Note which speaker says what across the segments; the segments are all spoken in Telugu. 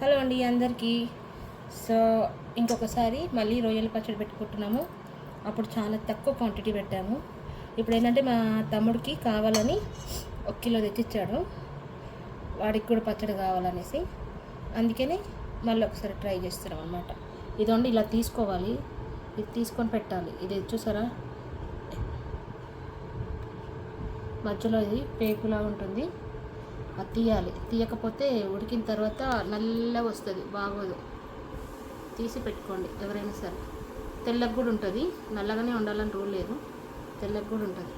Speaker 1: హలో అండి అందరికీ. సో ఇంకొకసారి మళ్ళీ రొయ్యల పచ్చడి పెట్టుకుంటున్నాము. అప్పుడు చాలా తక్కువ క్వాంటిటీ పెట్టాము. ఇప్పుడు ఏంటంటే మా తమ్ముడికి కావాలని ఒక కిలో తెచ్చిచ్చాడు. వాడికి కూడా పచ్చడి కావాలనేసి. అందుకని మళ్ళీ ఒకసారి ట్రై చేస్తున్నాం అనమాట ఇదండి ఇలా తీసుకోవాలి. ఇది తీసుకొని పెట్టాలి. ఇది చూసారా? మధ్యలో ఇది పేకులా ఉంటుంది. తీయాలి. తీయకపోతే ఉడికిన తర్వాత నల్లగా వస్తుంది బాగోదు. తీసి పెట్టుకోండి ఎవరైనా సరే. తెల్లగా కూడా ఉంటుంది నల్లగానే ఉండాలని రూల్ లేదు తెల్లగా కూడా ఉంటుంది.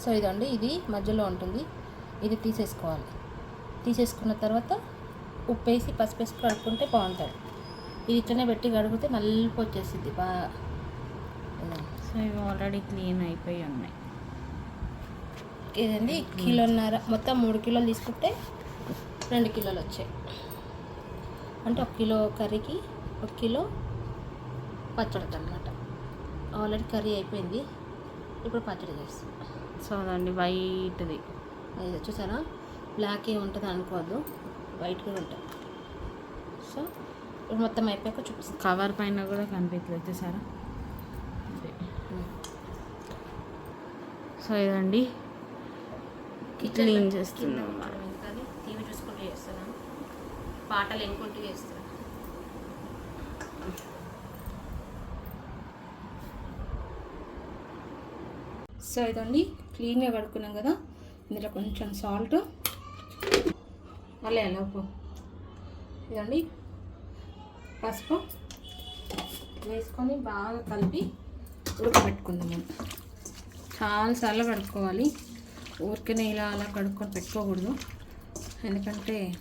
Speaker 1: సో ఇదండి ఇది మధ్యలో ఉంటుంది. ఇది తీసేసుకోవాలి. తీసేసుకున్న తర్వాత ఉప్పు వేసి పసుపు వేసి కడుక్కుంటే బాగుంటుంది. ఇది ఇట్లనే పెట్టి కడిగితే నల్లపు వచ్చేసింది బాగా
Speaker 2: సో ఇవి ఆల్రెడీ క్లీన్ అయిపోయి ఉన్నాయి.
Speaker 1: ఇదండి కిలోన్నర. మొత్తం మూడు కిలోలు తీసుకుంటే రెండు కిలోలు వచ్చాయి. అంటే ఒక కిలో కర్రీకి ఒక కిలో పచ్చడికి అనమాట ఆల్రెడీ కర్రీ అయిపోయింది. ఇప్పుడు పచ్చడి చేస్తాం.
Speaker 2: సో అదండి వైట్ది.
Speaker 1: అది చూసారా? బ్లాక్ ఏ ఉంటుంది అనుకోవద్దు. వైట్ కూడా ఉంటుంది. సో ఇప్పుడు మొత్తం అయిపోయాక చూపిస్తాం.
Speaker 2: కవర్ పైన కూడా కనిపించలేదు చూసారా? సో ఇదండి. క్లీన్ చేస్తున్నాం
Speaker 1: టీవీ చూసుకుంటూ చేస్తున్నాను పాటలు సో ఇదండి క్లీన్గా కడుక్కున్నాం కదా. ఇందులో కొంచెం సాల్ట్. అలా ఎలా ఉప్పు ఇదండి పసుపు వేసుకొని బాగా కలిపి ఉడకబెట్టుకుందాం మనం. చాలాసార్లు కడుక్కోవాలి. ఊరికనే ఇలా అలా కడుక్కొని పెట్టుకోకూడదు. ఎందుకంటే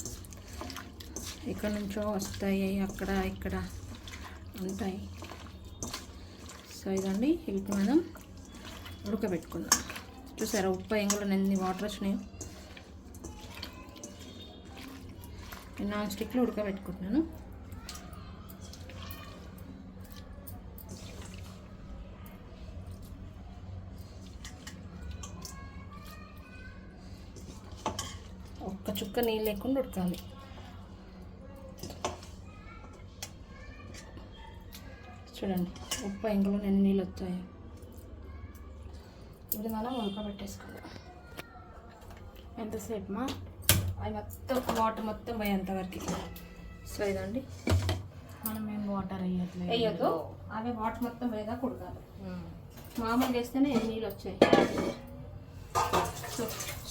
Speaker 1: ఇక్కడ నుంచో వస్తాయి అక్కడ ఇక్కడ ఉంటాయి. సో ఇదండి ఇవి మనం ఉడకబెట్టుకుందాం. చూసారా ఉప్పు ఎంగులో ఎన్ని వాటర్ వచ్చినాయి. నాన్ స్టిక్లో ఉడకబెట్టుకుంటున్నాను. ఒక్క చుక్క నీళ్ళు లేకుండా ఉడకాలి. చూడండి ఉప్పు ఎంగులో ఎన్ని నీళ్ళు వచ్చాయి ఇది మనం ఉడకబెట్టేసుకుందాం
Speaker 2: ఎంతసేపు మా
Speaker 1: అవి మొత్తం వాటర్ మొత్తం పోయేంత వరకు. సో ఇదండి.
Speaker 2: మనం ఏం వాటర్ వేయట్లేదు.
Speaker 1: వేయొద్దు. అవి వాటర్ మొత్తం పోయేదాకా ఉడకాలి. మామూలు చేస్తేనే ఎన్ని నీళ్ళు వచ్చాయి? సో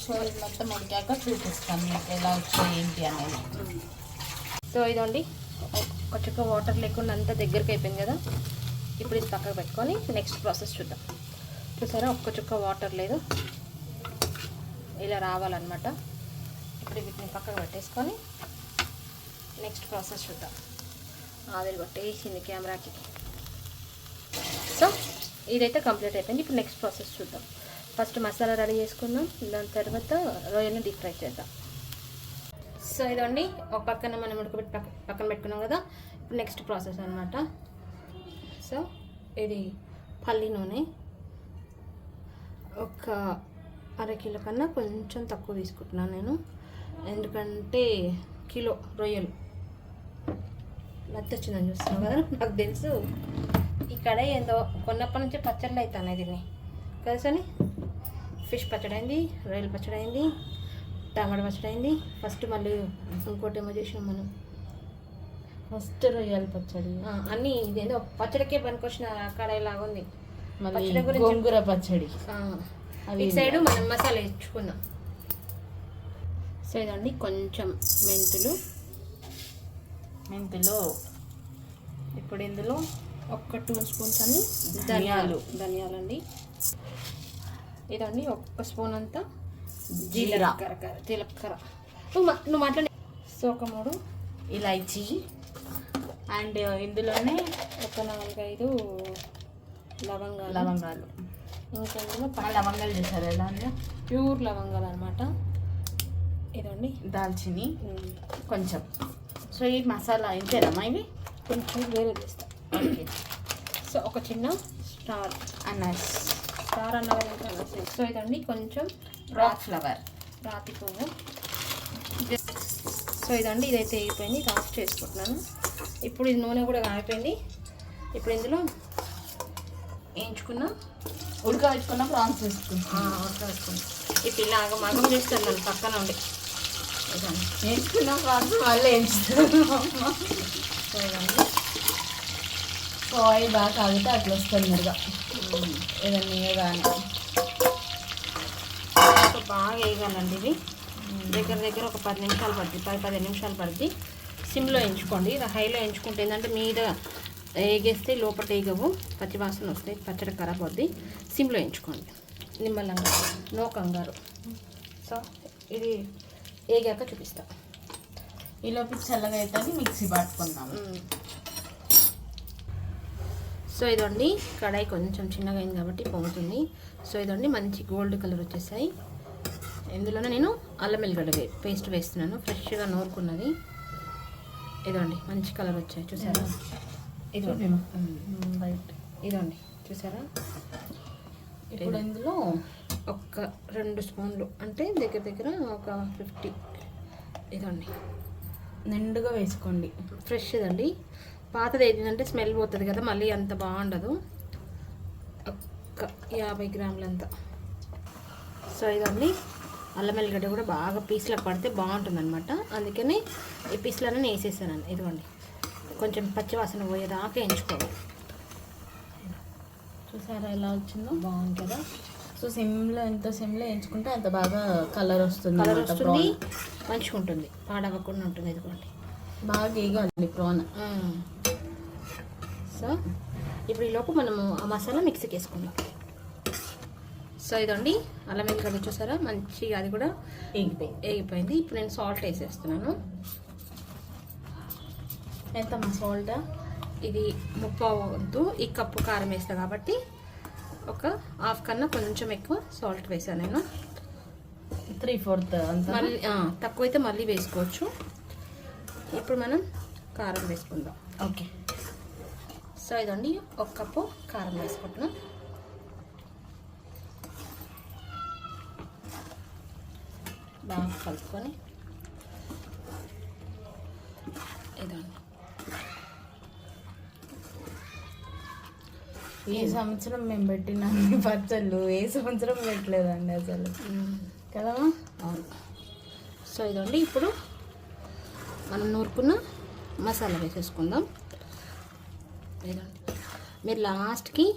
Speaker 2: సో ఇది మొత్తం ఉడికాక చూపిస్తాను మీకు ఎలా వచ్చాయి ఏంటి అనేది.
Speaker 1: సో ఇదండి. ఒక చుక్క వాటర్ లేకుండా అంతా దగ్గరికి అయిపోయింది కదా. ఇప్పుడు ఇది పక్కకు పెట్టుకొని నెక్స్ట్ ప్రాసెస్ చూద్దాం. చూసారా? ఒక్క చుక్క వాటర్ లేదు. ఇలా రావాలన్నమాట. ఇప్పుడు వీటిని పక్కకు పెట్టేసుకొని నెక్స్ట్ ప్రాసెస్ చూద్దాం. ఆవిరి కొట్టేసింది కెమెరాకి సో ఇదైతే కంప్లీట్ అయిపోయింది. ఇప్పుడు నెక్స్ట్ ప్రాసెస్ చూద్దాం. ఫస్ట్ మసాలా రెడీ చేసుకుందాం. దాని తర్వాత రొయ్యలను డీప్ ఫ్రై చేద్దాం. సో ఇదండి ఒక పక్కన మనం ఉడకబెట్టి పక్క పక్కన పెట్టుకున్నాం కదా. ఇప్పుడు నెక్స్ట్ ప్రాసెస్ అనమాట సో ఇది పల్లి నూనె. ఒక అర కిలో కన్నా కొంచెం తక్కువ తీసుకుంటున్నాను నేను. ఎందుకంటే కిలో రొయ్యలు. నత్తి వచ్చిందని చూస్తున్నాం కదా నాకు తెలుసు. ఇక్కడ ఏందో కొన్నప్పటి నుంచి పచ్చళ్ళు అవుతాను దీన్ని. కదా ఫిష్ పచ్చడి అయింది రొయ్యల పచ్చడి అయింది టమాటా పచ్చడి అయింది ఫస్ట్ మళ్ళీ ఇంకోటి ఏమో చేసినాం మనం.
Speaker 2: ఫస్ట్ రొయ్యల పచ్చడి.
Speaker 1: అన్నీ ఇదేదో పచ్చడికే పనికొచ్చిన కడాయిలాగా ఉంది. పచ్చడి గురించి
Speaker 2: గోంగూర పచ్చడి.
Speaker 1: ఇటు సైడ్ మనం మసాలా వేసుకుందాం. సో ఇదండి కొంచెం మెంతులు.
Speaker 2: మెంతులు. ఇప్పుడు ఇందులో
Speaker 1: ఒక్క టూ స్పూన్స్ అన్ని
Speaker 2: ధనియాలు.
Speaker 1: ధనియాలు. ధనియాలండి. ఇదండి ఒక్క స్పూన్ అంతా జీలకర్ర. జీలకర్ర. నువ్వు నువ్వు మాట్లాడి. సో ఒక మూడు
Speaker 2: ఇలైచి అండ్ ఇందులోనే
Speaker 1: ఒక నాలుగైదు లవంగాలు.
Speaker 2: లవంగాలు.
Speaker 1: ఇంకా ఇందులో
Speaker 2: లవంగాలు చేశారు ఎలా?
Speaker 1: ప్యూర్ లవంగాలు అనమాట ఇదండి.
Speaker 2: దాల్చిని. కొంచెం. సో ఈ మసాలా ఇంతేనమ్మా ఇవి?
Speaker 1: కొంచెం వేరే తీస్తాం
Speaker 2: ఓకే.
Speaker 1: సో ఒక చిన్న స్టార్.
Speaker 2: అన్నస్
Speaker 1: స్టార్ అన్న సో ఇదండి కొంచెం
Speaker 2: రాక్ ఫ్లవర్
Speaker 1: రాతి పువ్వు. సో ఇదండి ఇదైతే అయిపోయింది ఆఫ్ చేసుకుంటున్నాను. ఇప్పుడు ఇది నూనె కూడా కాగిపోయింది. ఇప్పుడు ఇందులో వేయించుకున్న
Speaker 2: ఉడకబెట్టుకున్న ప్రాన్స్
Speaker 1: వేసుకుంది ఈ పిల్ల ఆగం ఆగం చేస్తాను నన్ను పక్కన ఉండి.
Speaker 2: వేసుకున్న ప్రాన్స్ మళ్ళీ వేయించుతాం
Speaker 1: సో ఇదండి.
Speaker 2: ఆయిల్ బాగా కాగితే అట్లా వస్తుంది మీరుగా. ఏదన్నా
Speaker 1: సో బాగా వేయగలండి ఇది దగ్గర దగ్గర ఒక పది నిమిషాలు పడుతుంది పది పదిహేను నిమిషాలు పడుతుంది సిమ్లో ఎంచుకోండి ఇది హైలో ఎంచుకుంటే ఏంటంటే మీద వేగేస్తే లోపల వేగవు పచ్చి వాసన వస్తాయి పచ్చడి ఖరాబ్ అవుద్ది. సిమ్లో ఎంచుకోండి నిమ్మలంగా నో కంగారు. సో ఇది వేగాక చూపిస్తా.
Speaker 2: ఈలోపు చల్లగా అయితే మిక్సీ పట్టుకుంటాము
Speaker 1: సో ఇదండి కడాయి కొంచెం చిన్నగా అయింది కాబట్టి పొంగుతుంది. సో ఇదండి మంచి గోల్డ్ కలర్ వచ్చేసాయి. ఇందులోనే నేను అల్లం వెల్లిగడ్డ వే పేస్ట్ వేస్తున్నాను ఫ్రెష్గా నూరుకున్నది. ఇదండి మంచి కలర్ వచ్చాయి చూసారా? ఇదండి. ఇదండి చూసారా?
Speaker 2: ఇప్పుడు ఇందులో
Speaker 1: ఒక్క రెండు స్పూన్లు అంటే దగ్గర దగ్గర ఒక ఫిఫ్టీ. ఇదండి.
Speaker 2: నిండుగా వేసుకోండి.
Speaker 1: ఫ్రెష్ ఇదండి పాతది ఏంటంటే స్మెల్ పోతుంది కదా మళ్ళీ అంత బాగుండదు. ఒక్క యాభై గ్రాములంత. సో ఇదండి అల్లం వెల్లిగడ్డ కూడా బాగా పీస్లకు పడితే బాగుంటుంది అనమాట అందుకని ఈ పీస్లను వేసేసాను ఇదిగోండి కొంచెం పచ్చివాసన పోయేదాకా ఎంచుకోవాలి.
Speaker 2: చూసారా ఎలా వచ్చిందో?
Speaker 1: బాగుంది కదా.
Speaker 2: సో సిమ్లో ఎంత సిమ్లో ఎంచుకుంటే అంత బాగా కలర్ వస్తుంది
Speaker 1: కలర్ వస్తుంది. మంచిగా ఉంటుంది పాడవకుండా ఉంటుంది ఇదిగోండి.
Speaker 2: బాగా వేగాలి ప్రాన్.
Speaker 1: సో ఇప్పుడు ఈలోపు మనము ఆ మసాలా మిక్సీకి వేసుకుందాం సో ఇదండి అల్లం వెల్లిగడ్డ చూసారా? మంచిగా అది కూడా
Speaker 2: వేగిపోయి
Speaker 1: వేగిపోయింది ఇప్పుడు నేను సాల్ట్ వేసేస్తున్నాను.
Speaker 2: ఎంత మా సాల్ట్
Speaker 1: ఇది ముప్పావు వంతు ఈ కప్పు కారం వేస్తా కాబట్టి ఒక హాఫ్ కన్నా కొంచెం ఎక్కువ సాల్ట్ వేసాను నేను.
Speaker 2: త్రీ ఫోర్త్
Speaker 1: మళ్ళీ ఆ, తక్కువైతే మళ్ళీ వేసుకోవచ్చు. ఇప్పుడు మనం కారం వేసుకుందాం.
Speaker 2: ఓకే
Speaker 1: సో ఇదండి ఒక కప్పు కారం వేసుకుంటున్నాం. బాగా కలుపుకొని ఇదండి.
Speaker 2: ఈ సంవత్సరం మేము పెట్టిన పచ్చళ్ళు ఏ సంవత్సరం పెట్టలేదండి అసలు. కదా?
Speaker 1: అవును. సో ఇదండి ఇప్పుడు మనం నూరుకున్న మసాలా వేసేసుకుందాం. మీరు లాస్ట్కి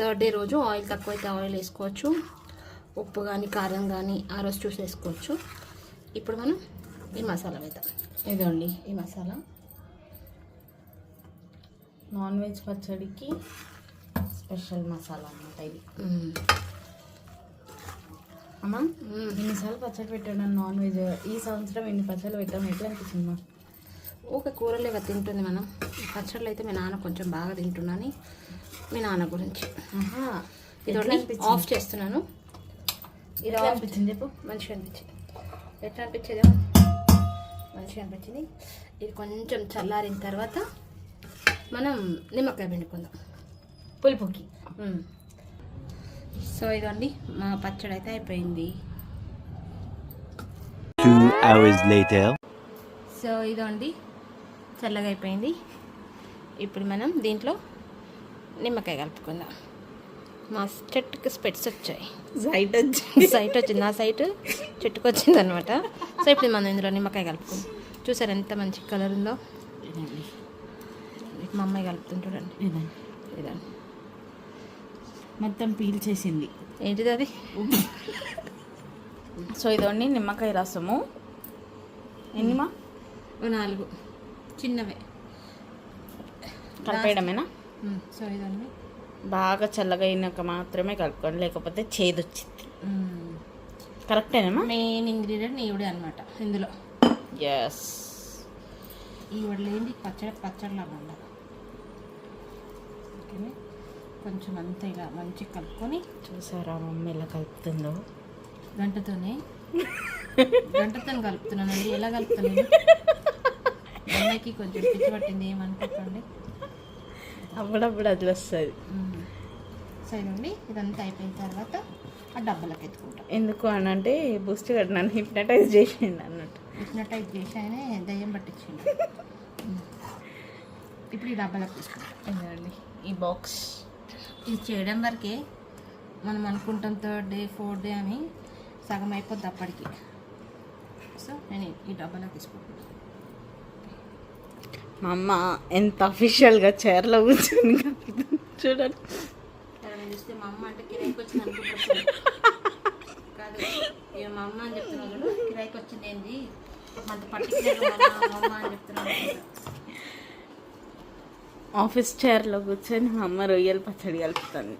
Speaker 1: థర్డ్ డే రోజు ఆయిల్ తక్కువైతే ఆయిల్ వేసుకోవచ్చు. ఉప్పు కానీ కారం కానీ ఆ రోజు చూసి వేసుకోవచ్చు. ఇప్పుడు మనం ఈ మసాలా వేద్దాం.
Speaker 2: ఇదండి.
Speaker 1: ఈ మసాలా.
Speaker 2: నాన్ వెజ్ పచ్చడికి స్పెషల్ మసాలా అన్నమాట ఇది.
Speaker 1: మ్మ్.
Speaker 2: అమ్మా
Speaker 1: మ్మ్.
Speaker 2: ఎన్నిసార్లు పచ్చడి పెట్టాను నాన్ వెజ్. ఈ సంవత్సరం ఎన్ని పచ్చళ్ళు పెట్టాము ఎట్లా అనిపిస్తుంది
Speaker 1: ఊక కూరలే కదా తింటుంది మనం. పచ్చళ్ళు అయితే మీ నాన్న కొంచెం బాగా తింటున్నాను మీ నాన్న గురించి.
Speaker 2: అనిపించింది?
Speaker 1: ఆఫ్ చేస్తున్నాను. ఇది
Speaker 2: అనిపించింది చెప్పు?
Speaker 1: మంచిగా అనిపించింది. ఎట్లా అనిపించేది మంచిగా అనిపించింది. ఇది కొంచెం చల్లారిన తర్వాత మనం నిమ్మకాయ పిండుకుందాం.
Speaker 2: పులుపుకి.
Speaker 1: సో ఇదండి మా పచ్చడి అయితే అయిపోయింది.
Speaker 3: Two hours later.
Speaker 1: సో ఇదండి చల్లగా అయిపోయింది. ఇప్పుడు మనం దీంట్లో నిమ్మకాయ కలుపుకుందాం. మా చెట్టుకి స్పెట్స్ వచ్చాయి.
Speaker 2: సైట్ వచ్చి
Speaker 1: సైట్ వచ్చింది. నా సైట్ చెట్టుకు వచ్చింది అనమాట సో ఇప్పుడు మనం ఇందులో నిమ్మకాయ కలుపుకుందాం. చూసారు ఎంత మంచి కలర్ ఉందో? మా అమ్మాయి
Speaker 2: ఇదండి.
Speaker 1: ఇదండి.
Speaker 2: మొత్తం పీల్ చేసింది
Speaker 1: ఏంటిది అది?
Speaker 2: సో ఇదండి నిమ్మకాయ రసము. ఎన్నిమా
Speaker 1: నాలుగు. చిన్నవే.
Speaker 2: కలిపేయడమేనా.
Speaker 1: సో ఇదండి
Speaker 2: బాగా చల్లగా అయినాక మాత్రమే కలుపుకోండి లేకపోతే చేదు వచ్చింది
Speaker 1: మ్మ్.
Speaker 2: కరెక్టేనమ్మా
Speaker 1: మెయిన్ ఇంగ్రీడియంట్ ఈవిడే అనమాట ఇందులో.
Speaker 2: ఎస్
Speaker 1: ఈవిడ లేని పచ్చడి పచ్చడిలాగా ఉండాలి ఓకేనే? కొంచెం అంతా ఇలా మంచిగా కలుపుకొని
Speaker 2: చూసారా మమ్మీ ఎలా కలుపుతుందో?
Speaker 1: గంటతోనే. గంటతో కలుపుతున్నానండి. ఎలా కలుపుతున్నాను అమ్మాయికి కొంచెం పిచ్చి పట్టింది ఏమనుకోకండి
Speaker 2: అప్పుడప్పుడు అది వస్తుంది.
Speaker 1: మ్మ్. సో ఇదండి ఇదంతా అయిపోయిన తర్వాత ఆ డబ్బాలకు ఎత్తుకుంటాం.
Speaker 2: ఎందుకు అని అంటే బూస్ట్ గడ్ నన్ను హిప్నటైజ్ చేసిండు అన్నట్టు.
Speaker 1: హిప్నటైజ్ చేసి ఆయన దయ్యం పట్టించింది ఇప్పుడు ఈ డబ్బాలకు తీసుకుంటాం.
Speaker 2: ఈ బాక్స్
Speaker 1: ఇది చేయడం వరకే మనం అనుకుంటాం థర్డ్ డే ఫోర్త్ డే అని సగం అయిపోద్ది అప్పటికి. సో నేను ఈ డబ్బాలో తీసుకుంటాను.
Speaker 2: మా అమ్మ ఎంత అఫీషియల్గా చైర్లో కూర్చొని. చూడండి ఆఫీస్ చైర్లో కూర్చొని మా అమ్మ రొయ్యల పచ్చడి కలుపుతుంది.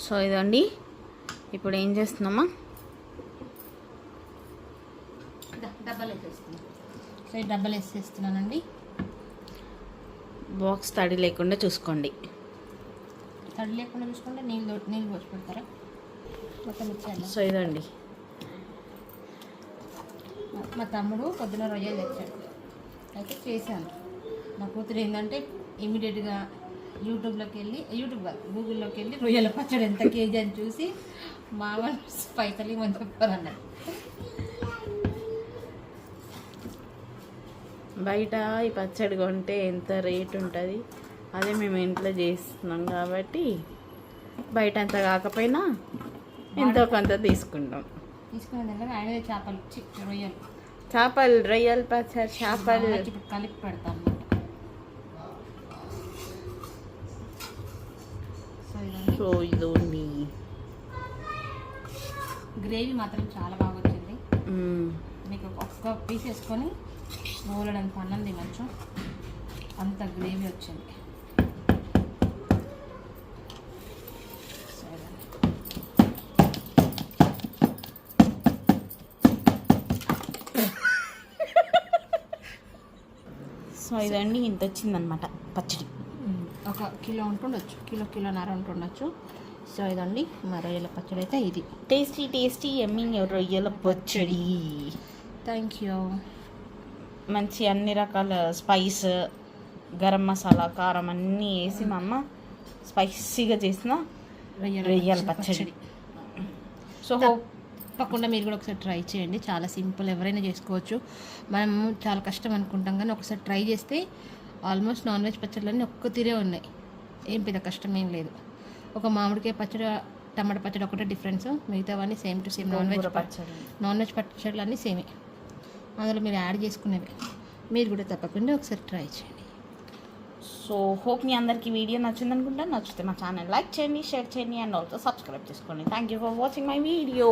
Speaker 2: సో ఇదండి. ఇప్పుడు ఏం చేస్తున్నామా
Speaker 1: డబ్బాలు వేసేస్తున్నాను సో డబ్బాలు వేసేస్తున్నానండి
Speaker 2: బాక్స్ తడి లేకుండా చూసుకోండి.
Speaker 1: తడి లేకుండా చూసుకుంటే నీళ్ళు నీళ్ళు పోసి పెడతారా మొత్తం ఇచ్చేయాలి
Speaker 2: సో ఇదండి.
Speaker 1: మా- తమ్ముడు పొద్దున రొయ్యలు తెచ్చాడు. అయితే చేశాను. మా కూతురు ఏంటంటే ఇమీడియట్గా యూట్యూబ్లోకి వెళ్ళి యూట్యూబ్ కాదు గూగుల్లోకి వెళ్ళి రొయ్యల పచ్చడి ఎంత కేజీ అని చూసి మామ పైసలు ఇవ్వని చెప్పారన్నారు
Speaker 2: బయట ఈ పచ్చడి కొంటే ఎంత రేట్ ఉంటుంది? అదే మేము ఇంట్లో చేస్తున్నాం కాబట్టి బయట అంత కాకపోయినా ఎంతో కొంత తీసుకుంటాం.
Speaker 1: చేపలు రొయ్యలు.
Speaker 2: చేపలు రొయ్యల పచ్చడి చేపలు.
Speaker 1: కలిపి పెడతాం సో ఇదండి గ్రేవీ మాత్రం చాలా బాగా వచ్చింది. మీకు ఒక్క పీస్ వేసుకొని నూలడంత అన్నం తినచ్చు. అంత గ్రేవీ వచ్చింది.
Speaker 2: సో ఇదండి ఇంత వచ్చిందనమాట పచ్చడి.
Speaker 1: ఒక కిలో ఉంటుండొచ్చు. కిలో కిలోన్నర ఉంటుండొచ్చు. సో ఇదండి మా రొయ్యల పచ్చడి అయితే ఇది.
Speaker 2: టేస్టీ టేస్టీ ఎమ్మి రొయ్యల పచ్చడి.
Speaker 1: థ్యాంక్ యూ
Speaker 2: మంచి అన్ని రకాల స్పైస్ గరం మసాలా కారం అన్నీ వేసి మా అమ్మ స్పైసీగా చేసిన
Speaker 1: రొయ్యల
Speaker 2: రొయ్యల
Speaker 1: పచ్చడి.
Speaker 2: పచ్చడి. సో
Speaker 1: తప్పకుండా మీరు కూడా ఒకసారి ట్రై చేయండి. చాలా సింపుల్ ఎవరైనా చేసుకోవచ్చు. మనం చాలా కష్టం అనుకుంటాం కానీ ఒకసారి ట్రై చేస్తే ఆల్మోస్ట్ నాన్ వెజ్ పచ్చళ్ళన్నీ ఒక్క తీరే ఉన్నాయి. ఏం పెద్ద కష్టం ఏం లేదు. ఒక మామిడికాయ పచ్చడి టమాటా పచ్చడి ఒకటే డిఫరెన్స్ మిగతావన్నీ same to same non veg
Speaker 2: పచ్చడి.
Speaker 1: నాన్ వెజ్ పచ్చళ్ళు అన్నీ సేమే అందులో మీరు యాడ్ చేసుకునేవి. మీరు కూడా తప్పకుండా ఒకసారి ట్రై చేయండి.
Speaker 2: సో హోప్ మీ అందరికీ వీడియో నచ్చింది అనుకుంటా నచ్చితే మా ఛానల్ లైక్ చేయండి షేర్ చేయండి అండ్ ఆల్సో సబ్స్క్రైబ్ చేసుకోండి. Thank you for watching my video